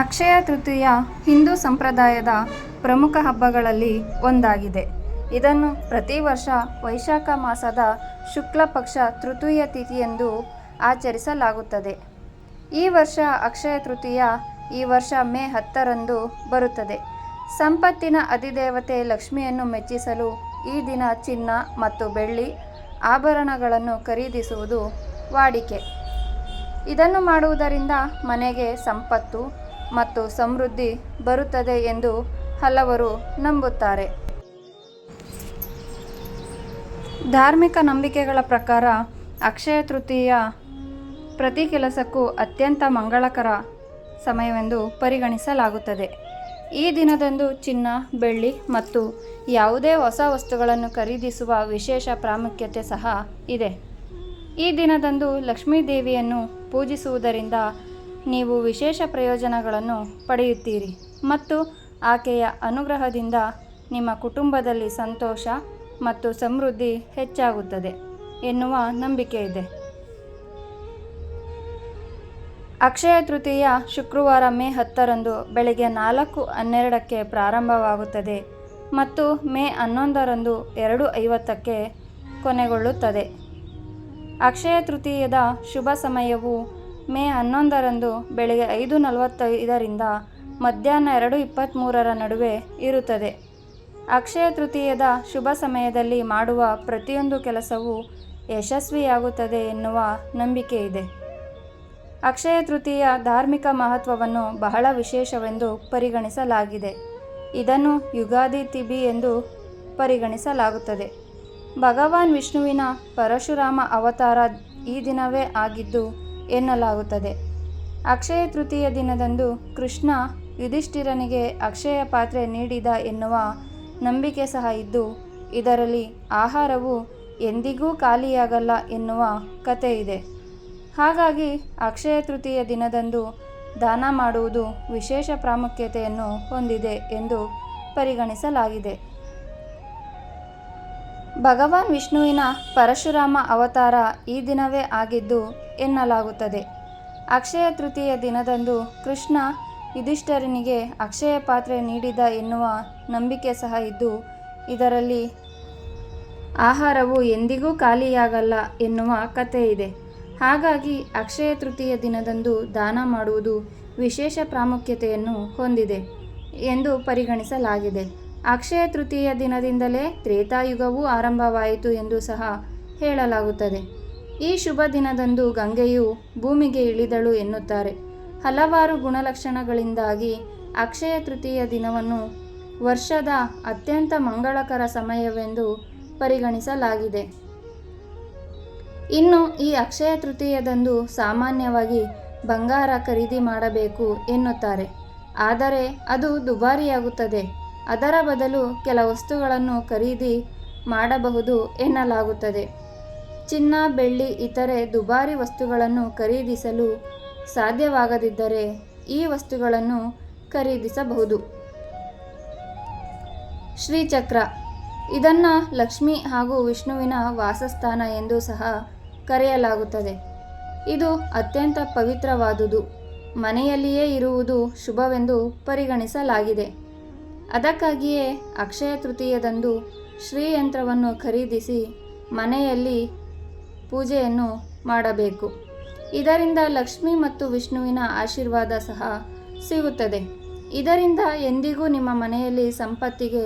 ಅಕ್ಷಯ ತೃತೀಯ ಹಿಂದೂ ಸಂಪ್ರದಾಯದ ಪ್ರಮುಖ ಹಬ್ಬಗಳಲ್ಲಿ ಒಂದಾಗಿದೆ. ಇದನ್ನು ಪ್ರತಿ ವರ್ಷ ವೈಶಾಖ ಮಾಸದ ಶುಕ್ಲ ಪಕ್ಷ ತೃತೀಯ ತಿಥಿಯೆಂದು ಆಚರಿಸಲಾಗುತ್ತದೆ. ಈ ವರ್ಷ ಅಕ್ಷಯ ತೃತೀಯ, ಈ ವರ್ಷ ಮೇ ಹತ್ತರಂದು ಬರುತ್ತದೆ. ಸಂಪತ್ತಿನ ಅಧಿದೇವತೆ ಲಕ್ಷ್ಮಿಯನ್ನು ಮೆಚ್ಚಿಸಲು ಈ ದಿನ ಚಿನ್ನ ಮತ್ತು ಬೆಳ್ಳಿ ಆಭರಣಗಳನ್ನು ಖರೀದಿಸುವುದು ವಾಡಿಕೆ. ಇದನ್ನು ಮಾಡುವುದರಿಂದ ಮನೆಗೆ ಸಂಪತ್ತು ಮತ್ತು ಸಮೃದ್ಧಿ ಬರುತ್ತದೆ ಎಂದು ಹಲವರು ನಂಬುತ್ತಾರೆ. ಧಾರ್ಮಿಕ ನಂಬಿಕೆಗಳ ಪ್ರಕಾರ ಅಕ್ಷಯ ತೃತೀಯ ಪ್ರತಿ ಕೆಲಸಕ್ಕೂ ಅತ್ಯಂತ ಮಂಗಳಕರ ಸಮಯವೆಂದು ಪರಿಗಣಿಸಲಾಗುತ್ತದೆ. ಈ ದಿನದಂದು ಚಿನ್ನ, ಬೆಳ್ಳಿ ಮತ್ತು ಯಾವುದೇ ಹೊಸ ವಸ್ತುಗಳನ್ನು ಖರೀದಿಸುವ ವಿಶೇಷ ಪ್ರಾಮುಖ್ಯತೆ ಸಹ ಇದೆ. ಈ ದಿನದಂದು ಲಕ್ಷ್ಮೀ ದೇವಿಯನ್ನು ಪೂಜಿಸುವುದರಿಂದ ನೀವು ವಿಶೇಷ ಪ್ರಯೋಜನಗಳನ್ನು ಪಡೆಯುತ್ತೀರಿ ಮತ್ತು ಆಕೆಯ ಅನುಗ್ರಹದಿಂದ ನಿಮ್ಮ ಕುಟುಂಬದಲ್ಲಿ ಸಂತೋಷ ಮತ್ತು ಸಮೃದ್ಧಿ ಹೆಚ್ಚಾಗುತ್ತದೆ ಎನ್ನುವ ನಂಬಿಕೆ ಇದೆ ಅಕ್ಷಯ ತೃತೀಯ ಶುಕ್ರವಾರ ಮೇ ಹತ್ತರಂದು ಬೆಳಗ್ಗೆ ನಾಲ್ಕು ಹನ್ನೆರಡಕ್ಕೆ ಪ್ರಾರಂಭವಾಗುತ್ತದೆ ಮತ್ತು ಮೇ ಹನ್ನೊಂದರಂದು ಎರಡು ಐವತ್ತಕ್ಕೆ ಕೊನೆಗೊಳ್ಳುತ್ತದೆ. ಅಕ್ಷಯ ತೃತೀಯದ ಶುಭ ಸಮಯವು ಮೇ ಹನ್ನೊಂದರಂದು ಬೆಳಗ್ಗೆ ಐದು ನಲವತ್ತೈದರಿಂದ ಮಧ್ಯಾಹ್ನ ಎರಡು ಇಪ್ಪತ್ತ್ಮೂರರ ನಡುವೆ ಇರುತ್ತದೆ. ಅಕ್ಷಯ ತೃತೀಯದ ಶುಭ ಸಮಯದಲ್ಲಿ ಮಾಡುವ ಪ್ರತಿಯೊಂದು ಕೆಲಸವೂ ಯಶಸ್ವಿಯಾಗುತ್ತದೆ ಎನ್ನುವ ನಂಬಿಕೆ ಇದೆ. ಅಕ್ಷಯ ತೃತೀಯ ಧಾರ್ಮಿಕ ಮಹತ್ವವನ್ನು ಬಹಳ ವಿಶೇಷವೆಂದು ಪರಿಗಣಿಸಲಾಗಿದೆ. ಇದನ್ನು ಯುಗಾದಿ ತಿಬಿ ಎಂದು ಪರಿಗಣಿಸಲಾಗುತ್ತದೆ. ಭಗವಾನ್ ವಿಷ್ಣುವಿನ ಪರಶುರಾಮ ಅವತಾರ ಈ ದಿನವೇ ಆಗಿದ್ದು ಎನ್ನಲಾಗುತ್ತದೆ. ಅಕ್ಷಯ ತೃತೀಯ ದಿನದಂದು ಕೃಷ್ಣ ಯುಧಿಷ್ಠಿರನಿಗೆ ಅಕ್ಷಯ ಪಾತ್ರೆ ನೀಡಿದ ಎನ್ನುವ ನಂಬಿಕೆ ಸಹ ಇದ್ದು, ಇದರಲ್ಲಿ ಆಹಾರವು ಎಂದಿಗೂ ಖಾಲಿಯಾಗಲ್ಲ ಎನ್ನುವ ಕತೆ ಇದೆ. ಹಾಗಾಗಿ ಅಕ್ಷಯ ತೃತೀಯ ದಿನದಂದು ದಾನ ಮಾಡುವುದು ವಿಶೇಷ ಪ್ರಾಮುಖ್ಯತೆಯನ್ನು ಹೊಂದಿದೆ ಎಂದು ಪರಿಗಣಿಸಲಾಗಿದೆ. ಭಗವಾನ್ ವಿಷ್ಣುವಿನ ಪರಶುರಾಮ ಅವತಾರ ಈ ದಿನವೇ ಆಗಿದ್ದು ಎನ್ನಲಾಗುತ್ತದೆ. ಅಕ್ಷಯ ತೃತೀಯ ದಿನದಂದು ಕೃಷ್ಣ ಯುಧಿಷ್ಠರನಿಗೆ ಅಕ್ಷಯ ಪಾತ್ರೆ ನೀಡಿದ ಎನ್ನುವ ನಂಬಿಕೆ ಸಹ ಇದ್ದು, ಇದರಲ್ಲಿ ಆಹಾರವು ಎಂದಿಗೂ ಖಾಲಿಯಾಗಲ್ಲ ಎನ್ನುವ ಕಥೆ ಇದೆ. ಹಾಗಾಗಿ ಅಕ್ಷಯ ತೃತೀಯ ದಿನದಂದು ದಾನ ಮಾಡುವುದು ವಿಶೇಷ ಪ್ರಾಮುಖ್ಯತೆಯನ್ನು ಹೊಂದಿದೆ ಎಂದು ಪರಿಗಣಿಸಲಾಗಿದೆ. ಅಕ್ಷಯ ತೃತೀಯ ದಿನದಿಂದಲೇ ತ್ರೇತಾಯುಗವೂ ಆರಂಭವಾಯಿತು ಎಂದು ಸಹ ಹೇಳಲಾಗುತ್ತದೆ. ಈ ಶುಭ ದಿನದಂದು ಗಂಗೆಯು ಭೂಮಿಗೆ ಇಳಿದಳು ಎನ್ನುತ್ತಾರೆ. ಹಲವಾರು ಗುಣಲಕ್ಷಣಗಳಿಂದಾಗಿ ಅಕ್ಷಯ ತೃತೀಯ ದಿನವನ್ನು ವರ್ಷದ ಅತ್ಯಂತ ಮಂಗಳಕರ ಸಮಯವೆಂದು ಪರಿಗಣಿಸಲಾಗಿದೆ. ಇನ್ನು ಈ ಅಕ್ಷಯ ತೃತೀಯದಂದು ಸಾಮಾನ್ಯವಾಗಿ ಬಂಗಾರ ಖರೀದಿ ಮಾಡಬೇಕು ಎನ್ನುತ್ತಾರೆ. ಆದರೆ ಅದು ದುಬಾರಿಯಾಗುತ್ತದೆ. ಅದರ ಬದಲು ಕೆಲ ವಸ್ತುಗಳನ್ನು ಖರೀದಿ ಮಾಡಬಹುದು ಎನ್ನಲಾಗುತ್ತದೆ. ಚಿನ್ನ, ಬೆಳ್ಳಿ, ಇತರೆ ದುಬಾರಿ ವಸ್ತುಗಳನ್ನು ಖರೀದಿಸಲು ಸಾಧ್ಯವಾಗದಿದ್ದರೆ ಈ ವಸ್ತುಗಳನ್ನು ಖರೀದಿಸಬಹುದು. ಶ್ರೀಚಕ್ರ. ಇದನ್ನು ಲಕ್ಷ್ಮಿ ಹಾಗೂ ವಿಷ್ಣುವಿನ ವಾಸಸ್ಥಾನ ಎಂದು ಸಹ ಕರೆಯಲಾಗುತ್ತದೆ. ಇದು ಅತ್ಯಂತ ಪವಿತ್ರವಾದುದು. ಮನೆಯಲ್ಲಿಯೇ ಇರುವುದು ಶುಭವೆಂದು ಪರಿಗಣಿಸಲಾಗಿದೆ. ಅದಕ್ಕಾಗಿಯೇ ಅಕ್ಷಯ ತೃತೀಯದಂದು ಶ್ರೀಯಂತ್ರವನ್ನು ಖರೀದಿಸಿ ಮನೆಯಲ್ಲಿ ಪೂಜೆಯನ್ನು ಮಾಡಬೇಕು. ಇದರಿಂದ ಲಕ್ಷ್ಮಿ ಮತ್ತು ವಿಷ್ಣುವಿನ ಆಶೀರ್ವಾದ ಸಹ ಸಿಗುತ್ತದೆ. ಇದರಿಂದ ಎಂದಿಗೂ ನಿಮ್ಮ ಮನೆಯಲ್ಲಿ ಸಂಪತ್ತಿಗೆ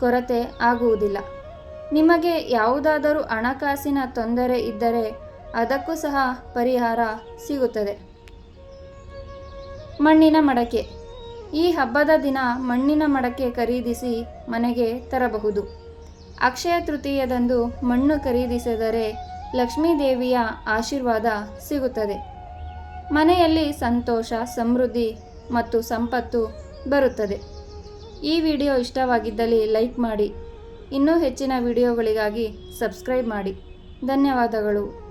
ಕೊರತೆ ಆಗುವುದಿಲ್ಲ. ನಿಮಗೆ ಯಾವುದಾದರೂ ಹಣಕಾಸಿನ ತೊಂದರೆ ಇದ್ದರೆ ಅದಕ್ಕೂ ಸಹ ಪರಿಹಾರ ಸಿಗುತ್ತದೆ. ಮಣ್ಣಿನ ಮಡಕೆ. ಈ ಹಬ್ಬದ ದಿನ ಮಣ್ಣಿನ ಮಡಕೆ ಖರೀದಿಸಿ ಮನೆಗೆ ತರಬಹುದು. ಅಕ್ಷಯ ತೃತೀಯದಂದು ಮಣ್ಣು ಖರೀದಿಸಿದರೆ ಲಕ್ಷ್ಮೀ ದೇವಿಯ ಆಶೀರ್ವಾದ ಸಿಗುತ್ತದೆ. ಮನೆಯಲ್ಲಿ ಸಂತೋಷ, ಸಮೃದ್ಧಿ ಮತ್ತು ಸಂಪತ್ತು ಬರುತ್ತದೆ. ಈ ವಿಡಿಯೋ ಇಷ್ಟವಾಗಿದ್ದಲ್ಲಿ ಲೈಕ್ ಮಾಡಿ. ಇನ್ನೂ ಹೆಚ್ಚಿನ ವಿಡಿಯೋಗಳಿಗಾಗಿ ಸಬ್ಸ್ಕ್ರೈಬ್ ಮಾಡಿ. ಧನ್ಯವಾದಗಳು.